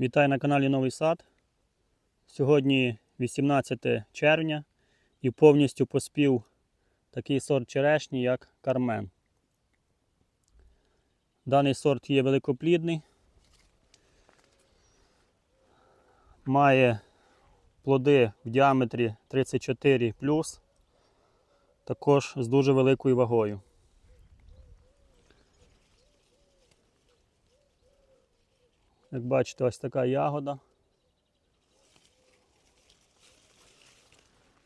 Вітаю на каналі Новий Сад. Сьогодні 18 червня і повністю поспів такий сорт черешні, як Кармен. Даний сорт є великоплідний, має плоди в діаметрі 34 також з дуже великою вагою. Як бачите, ось така ягода.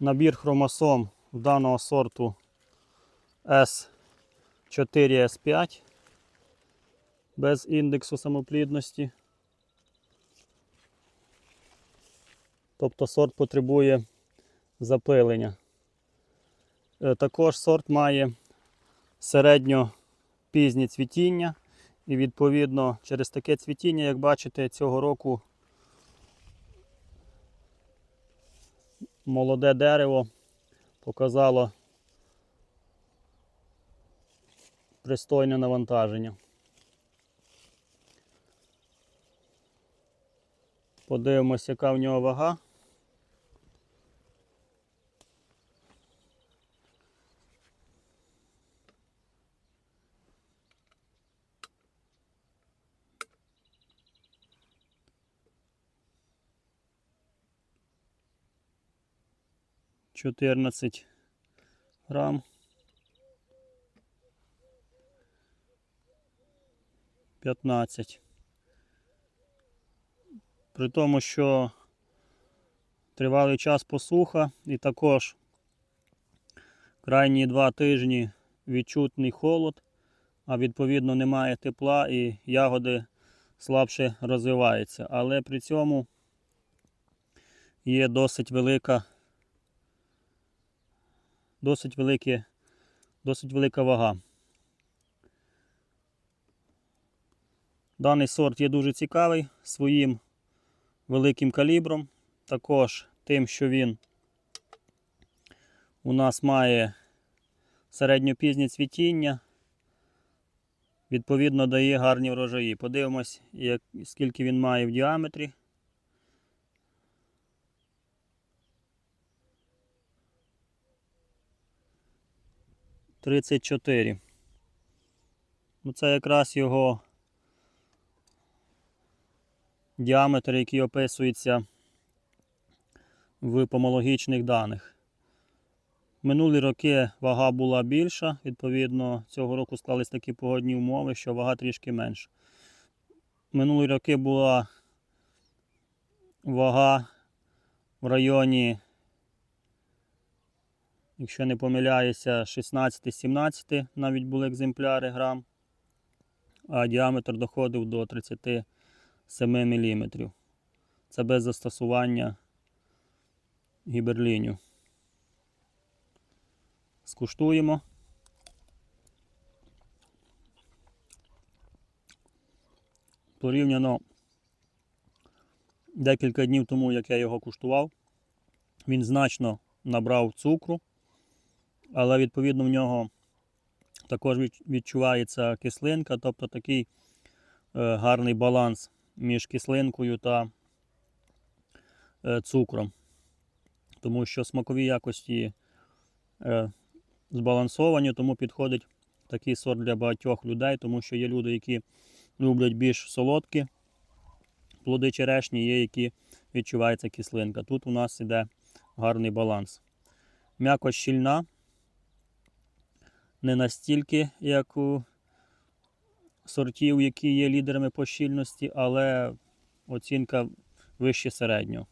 Набір хромосом даного сорту S4, S5 без індексу самоплідності. Тобто сорт потребує запилення. Е, Також сорт має середньо пізнє цвітіння. І відповідно через таке цвітіння, як бачите, цього року молоде дерево показало пристойне навантаження. Подивимось, яка в нього вага. Чотирнадцять грам. П'ятнадцять. При тому, що тривалий час посуха і також крайні два тижні відчутний холод, а відповідно немає тепла і ягоди слабше розвиваються. Але при цьому є досить велика досить, велике, досить велика вага. Даний сорт є дуже цікавий своїм великим калібром, також тим, що він у нас має середньопізнє цвітіння, відповідно дає гарні врожаї. Подивимось, як, скільки він має в діаметрі. Тридцять чотири. Ну, Це якраз його діаметр, який описується в помологічних даних. Минулі роки вага була більша, відповідно, цього року склались такі погодні умови, що вага трішки менша. Минулі роки була вага в районі, якщо не помиляюся, 16-17 навіть були екземпляри грам, а діаметр доходив до 37 мм. Це без застосування гіберліню. Скуштуємо. Порівняно декілька днів тому, як я його куштував, він значно набрав цукру, але відповідно в нього також відчувається кислинка, тобто такий е, гарний баланс між кислинкою та е, цукром. Тому що смакові якості е, збалансовані, тому підходить такий сорт для багатьох людей, тому що є люди, які люблять більш солодкі плоди черешні, є, які відчувається кислинка. Тут у нас іде гарний баланс. М'яко щільна, не настільки, як у сортів, які є лідерами по щільності, але оцінка вище середнього.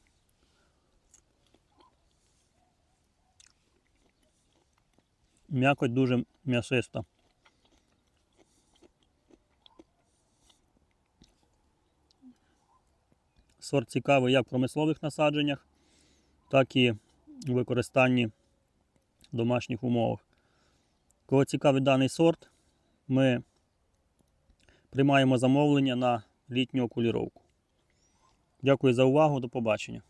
М'якоть дуже м'ясиста. Сорт цікавий як в промислових насадженнях, так і у використанні в домашніх умовах. Кого цікавий даний сорт, ми приймаємо замовлення на літню окуліровку. Дякую за увагу, до побачення.